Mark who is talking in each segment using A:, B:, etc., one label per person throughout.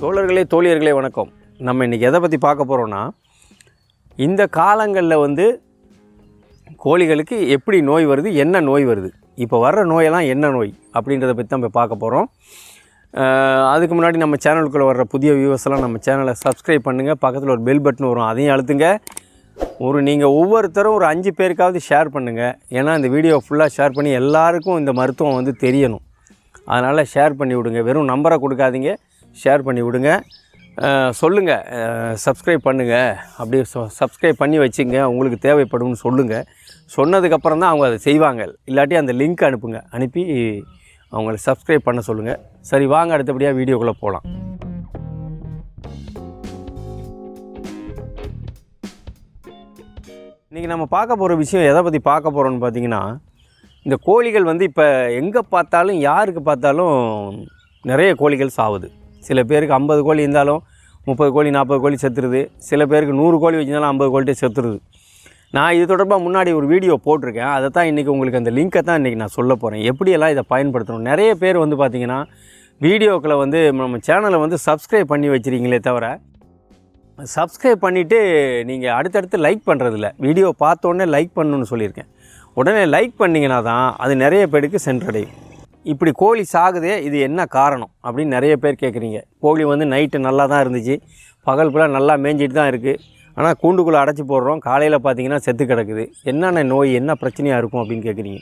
A: தோழர்களே தோழியர்களே வணக்கம். நம்ம இன்றைக்கி எதை பற்றி பார்க்க போகிறோன்னா இந்த காலங்களில் வந்து கோழிகளுக்கு எப்படி நோய் வருது என்ன நோய் வருது? இப்போ வர்ற நோயெல்லாம் என்ன நோய் அப்படின்றத பற்றி தான் இப்போ பார்க்க போகிறோம் அதுக்கு முன்னாடி நம்ம சேனலுக்குள்ளே வர்ற புதிய வியூவர்ஸ் எல்லாம் நம்ம சேனலை சப்ஸ்கிரைப் பண்ணுங்கள் பக்கத்தில் ஒரு பெல் பட்டன் வரும் அதையும் அழுத்துங்க. ஒரு நீங்கள் ஒவ்வொருத்தரும் ஒரு அஞ்சு பேருக்காவது ஷேர் பண்ணுங்கள் ஏன்னா இந்த வீடியோ ஃபுல்லாக ஷேர் பண்ணி எல்லாருக்கும் இந்த மருத்துவம் வந்து தெரியணும். அதனால் ஷேர் பண்ணி விடுங்க. வெறும் நம்பரை கொடுக்காதீங்க. ஷேர் பண்ணி விடுங்க. சொல்லுங்கள் சப்ஸ்கிரைப் பண்ணுங்கள் அப்படியே சப்ஸ்கிரைப் பண்ணி வச்சுங்க. உங்களுக்கு தேவைப்படும்னு சொல்லுங்கள் சொன்னதுக்கப்புறம் தான் அவங்க அதை செய்வாங்க. இல்லாட்டி அந்த லிங்க் அனுப்புங்க. அனுப்பி அவங்கள சப்ஸ்கிரைப் பண்ண சொல்லுங்கள் சரி வாங்க. அடுத்தபடியாக வீடியோக்குள்ளே போகலாம் இன்றைக்கி நம்ம பார்க்க போகிற விஷயம் எதை பற்றி பார்க்க போகிறோன்னு பார்த்தீங்கன்னா இந்த கோழிகள் வந்து இப்போ எங்கே பார்த்தாலும் யாருக்கு பார்த்தாலும் நிறைய கோழிகள் சாவுது. சில பேருக்கு ஐம்பது கோழி இருந்தாலும் முப்பது கோழி நாற்பது கோழி செத்துருது. சில பேருக்கு நூறு கோழி வச்சிருந்தாலும் ஐம்பது கோழிட்டே செத்துருது. நான் இது தொடர்பாக முன்னாடி ஒரு வீடியோ போட்டிருக்கேன். அதை தான் இன்றைக்கி உங்களுக்கு அந்த லிங்க்கை தான் இன்றைக்கி நான் சொல்ல போகிறேன் எப்படியெல்லாம் இதை பயன்படுத்தணும்? நிறைய பேர் வந்து பார்த்திங்கன்னா வீடியோக்களை வந்து நம்ம சேனலை வந்து சப்ஸ்கிரைப் பண்ணி வச்சுருக்கீங்களே தவிர சப்ஸ்கிரைப் பண்ணிவிட்டு நீங்கள் அடுத்தடுத்து லைக் பண்ணுறதில்ல வீடியோ பார்த்தோன்னே லைக் பண்ணணுன்னு சொல்லியிருக்கேன். உடனே லைக் பண்ணிங்கன்னா தான் அது நிறைய பேருக்கு சென்றடையும். இப்படி கோழி சாகுதே இது என்ன காரணம்? அப்படின்னு நிறைய பேர் கேட்குறீங்க கோழி வந்து நைட்டு நல்லா தான் இருந்துச்சு. பகல் ஃபுல்லாக நல்லா மேய்ஞ்சிட்டு தான் இருக்குது ஆனால் கூண்டுக்குள்ளே அடைச்சி போடுறோம். காலையில் பார்த்தீங்கன்னா செத்து கிடக்குது. என்னென்ன நோய் என்ன பிரச்சனையாக இருக்கும் அப்படின்னு கேட்குறீங்க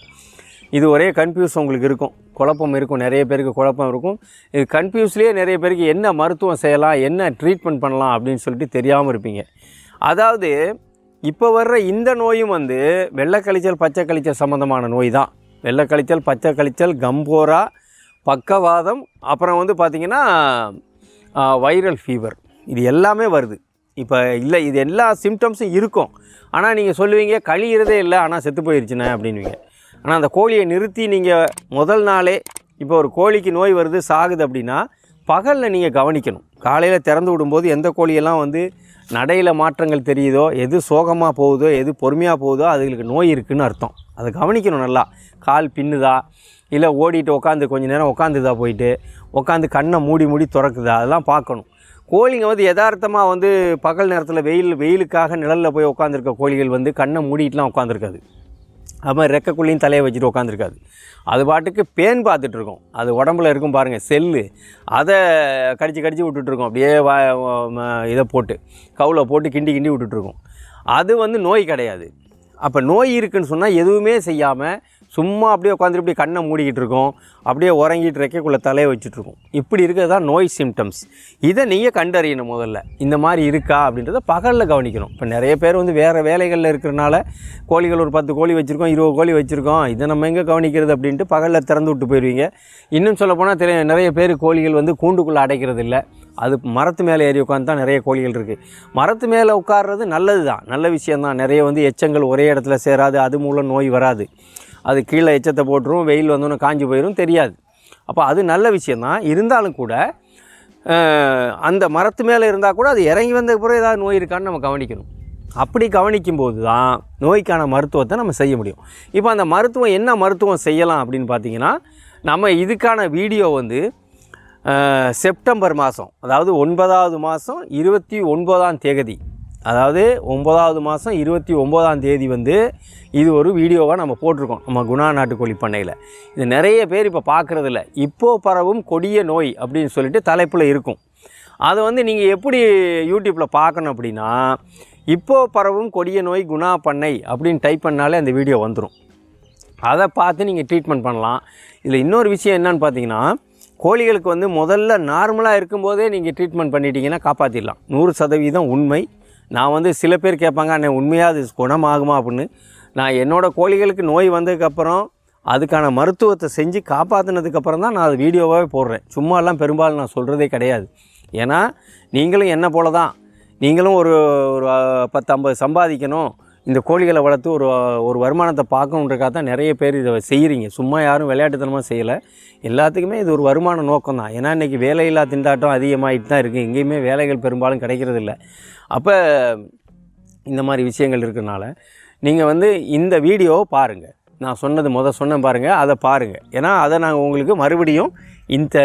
A: இது ஒரே கன்ஃபியூஸ் உங்களுக்கு இருக்கும். குழப்பம் இருக்கும். நிறைய பேருக்கு குழப்பம் இருக்கும். இது கன்ஃபியூஸ்லேயே நிறைய பேருக்கு என்ன மருத்துவம் செய்யலாம் என்ன ட்ரீட்மெண்ட் பண்ணலாம் அப்படின்னு சொல்லிட்டு தெரியாமல் இருப்பீங்க. அதாவது இப்போ வர்ற இந்த நோயும் வந்து வெள்ளை கழிச்சல் பச்சை கழிச்சல் சம்மந்தமான நோய் தான். வெள்ளை கழிச்சல் பச்சை கழிச்சல் கம்போரா பக்கவாதம் அப்புறம் வந்து பார்த்திங்கன்னா வைரல் ஃபீவர் இது எல்லாமே வருது. இப்போ இல்லை இது எல்லா சிம்டம்ஸும் இருக்கும். ஆனால் நீங்கள் சொல்லுவீங்க கழியிறதே இல்லை ஆனால் செத்து போயிருச்சுண்ணே அப்படின்வீங்க ஆனால் அந்த கோழியை நிறுத்தி நீங்கள் முதல் நாளே இப்போ ஒரு கோழிக்கு நோய் வருது சாகுது அப்படின்னா பகலில் நீங்கள் கவனிக்கணும். காலையில் திறந்து விடும்போது எந்த கோழியெல்லாம் வந்து நடையில் மாற்றங்கள் தெரியுதோ எது சோகமாக போகுதோ எது பொறுமையாக போகுதோ அதுகளுக்கு நோய் இருக்குதுன்னு அர்த்தம். அதை கவனிக்கணும் நல்லா. கால் பின்னுதா? இல்லை ஓடிட்டு உட்காந்து கொஞ்சம் நேரம் உட்காந்துதா போயிட்டு? உட்காந்து கண்ணை மூடி மூடி திறக்குதா? அதெல்லாம் பார்க்கணும். கோழிங்க வந்து யதார்த்தமாக வந்து பகல் நேரத்தில் வெயில் வெயிலுக்காக நிழலில் போய் உட்காந்துருக்க கோழிகள் வந்து கண்ணை மூடிட்டுலாம் உட்காந்துருக்காது அது மாதிரி ரெக்கைக்குள்ளேயும் தலையை வச்சுட்டு உட்காந்துருக்காது அது பாட்டுக்கு பேன் பார்த்துட்டு இருக்கோம் அது உடம்புல இருக்கும் பாருங்கள் செல்லு. அதை கடிச்சு கடிச்சு விட்டுட்ருக்கோம். அப்படியே வா இதை போட்டு கவுல போட்டு கிண்டி கிண்டி விட்டுட்ருக்கோம். அது வந்து நோய் கிடையாது. அப்போ நோய் இருக்குன்னு சொன்னால் எதுவுமே செய்யாமல் சும்மா அப்படியே உட்காந்துட்டு இப்படி கண்ணை மூடிக்கிட்டு இருக்கோம். அப்படியே உறங்கிட்டு ரெக்கைக்குள்ளே தலையை வச்சுட்ருக்கோம் இப்படி இருக்கிறது தான் நோய் சிம்டம்ஸ் இதை நீங்கள் கண்டறியணும் முதல்ல. இந்த மாதிரி இருக்கா அப்படின்றத பகலில் கவனிக்கணும். இப்போ நிறைய பேர் வந்து வேறு வேலைகளில் இருக்கிறனால கோழிகள் ஒரு பத்து கோழி வச்சுருக்கோம் இருபது கோழி வச்சுருக்கோம். இதை நம்ம எங்கே கவனிக்கிறது அப்படின்ட்டு பகலில் திறந்து விட்டு போயிடுவீங்க இன்னும் சொல்லப்போனால் தெரிய நிறைய பேர் கோழிகள் வந்து கூண்டுக்குள்ளே அடைக்கிறது இல்லை. அது மரத்து மேலே ஏறி உட்காந்து தான் நிறைய கோழிகள் இருக்குது மரத்து மேலே உட்கார்றது நல்லது தான் நல்ல விஷயந்தான் நிறைய வந்து எச்சங்கள் ஒரே இடத்துல சேராது. அது மூலம் நோய் வராது. அது கீழே எச்சத்தை போட்டுரும் வெயில் வந்தோன்னே காஞ்சி போயிடும் தெரியாது. அப்போ அது நல்ல விஷயந்தான் இருந்தாலும் கூட அந்த மரத்து மேலே இருந்தால் கூட அது இறங்கி வந்த பிறகு ஏதாவது நோய் இருக்கான்னு நம்ம கவனிக்கணும். அப்படி கவனிக்கும் போது தான் நோய்க்கான மருத்துவத்தை நம்ம செய்ய முடியும். இப்போ அந்த மருத்துவம் என்ன மருத்துவம் செய்யலாம் அப்படின்னு பார்த்தீங்கன்னா நம்ம இதுக்கான வீடியோ வந்து செப்டம்பர் மாதம் அதாவது ஒன்பதாவது மாதம் இருபத்தி ஒன்பதாம் தேதி அதாவது ஒம்பதாவது மாதம் இருபத்தி ஒம்போதாம் தேதி வந்து இது ஒரு வீடியோவாக நம்ம போட்டிருக்கோம் நம்ம குணா நாட்டுக்கோழி பண்ணையில். இது நிறைய பேர் இப்போ பார்க்குறதில்ல இப்போ பரவும் கொடிய நோய் அப்படின்னு சொல்லிட்டு தலைப்பில் இருக்கும். அதை வந்து நீங்கள் எப்படி யூடியூப்பில் பார்க்கணும் அப்படின்னா இப்போ பரவும் கொடிய நோய் குணா பண்ணை அப்படின்னு டைப் பண்ணாலே அந்த வீடியோ வந்துடும் அதை பார்த்து நீங்கள் ட்ரீட்மெண்ட் பண்ணலாம். இதில் இன்னொரு விஷயம் என்னன்னு பார்த்தீங்கன்னா கோழிகளுக்கு வந்து முதல்ல நார்மலாக இருக்கும்போதே நீங்கள் ட்ரீட்மெண்ட் பண்ணிட்டீங்கன்னா காப்பாற்றிடலாம் நூறு சதவீதம் உண்மை. நான் வந்து சில பேர் கேட்பாங்க அண்ணே உண்மையாக அது குணமாகுமா? அப்படின்னு. நான் என்னோடய கோழிகளுக்கு நோய் வந்ததுக்கப்புறம் அதுக்கான மருத்துவத்தை செஞ்சு காப்பாற்றினதுக்கப்புறம் தான் நான் அது வீடியோவாகவே போடுறேன். சும்மாலாம் பெரும்பாலும் நான் சொல்கிறதே கிடையாது. ஏன்னா நீங்களும் என்ன போல தான் நீங்களும் ஒரு ஒரு பத்தம்பது பத்து ஐம்பது சம்பாதிக்கணும். இந்த கோழிகளை வளர்த்து ஒரு ஒரு வருமானத்தை பார்க்கணுன்றக்காக தான் நிறைய பேர் இதை செய்கிறீங்க சும்மா யாரும் விளையாட்டுத்தனமாக செய்யலை. எல்லாத்துக்குமே இது ஒரு வருமான நோக்கம் தான் ஏன்னா இன்றைக்கி வேலையில்லா திண்டாட்டம் அதிகமாகிட்டு தான் இருக்குது எங்கேயுமே வேலைகள் பெரும்பாலும் கிடைக்கிறதில்ல அப்போ இந்த மாதிரி விஷயங்கள் இருக்கிறனால நீங்கள் வந்து இந்த வீடியோவை பாருங்கள் நான் சொன்னது முத சொன்னேன் பாருங்கள் அதை பாருங்கள் ஏன்னா அதை நாங்கள் உங்களுக்கு மறுபடியும் இந்த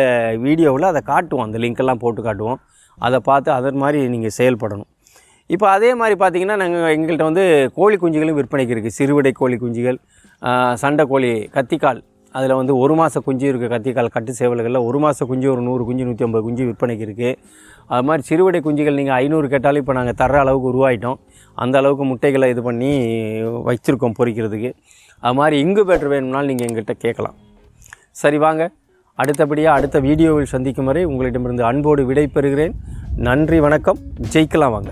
A: வீடியோவில் அதை காட்டுவோம். அந்த லிங்க்கெல்லாம் போட்டு காட்டுவோம். அதை பார்த்து அதன் மாதிரி நீங்கள் செயல்படணும். இப்போ அதே மாதிரி பார்த்தீங்கன்னா நாங்கள் எங்கள்கிட்ட வந்து கோழி குஞ்சுகளும் விற்பனைக்கு இருக்குது சிறுவிடை கோழி குஞ்சுகள் சண்டை கோழி கத்திக்கால். அதில் வந்து ஒரு மாத குஞ்சு இருக்குது கத்திக்கால் கட்டு சேவல்களில் ஒரு மாத குஞ்சு ஒரு நூறு குஞ்சு நூற்றி ஐம்பது குஞ்சு விற்பனைக்கு இருக்குது அது மாதிரி சிறுவிடை குஞ்சுகள் நீங்கள் ஐநூறு கேட்டாலும் இப்போ நாங்கள் தர்ற அளவுக்கு உருவாயிட்டோம். அந்த அளவுக்கு முட்டைகளை இது பண்ணி வச்சுருக்கோம் பொரிக்கிறதுக்கு அது மாதிரி இங்குபேட்டர் வேணும்னாலும் நீங்கள் எங்கள்கிட்ட கேட்கலாம். சரி வாங்க. அடுத்தபடியாக அடுத்த வீடியோவில் சந்திக்கும் வரை உங்களிடமிருந்து அன்போடு விடை பெறுகிறேன் நன்றி வணக்கம். ஜெயிக்கலாம் வாங்க.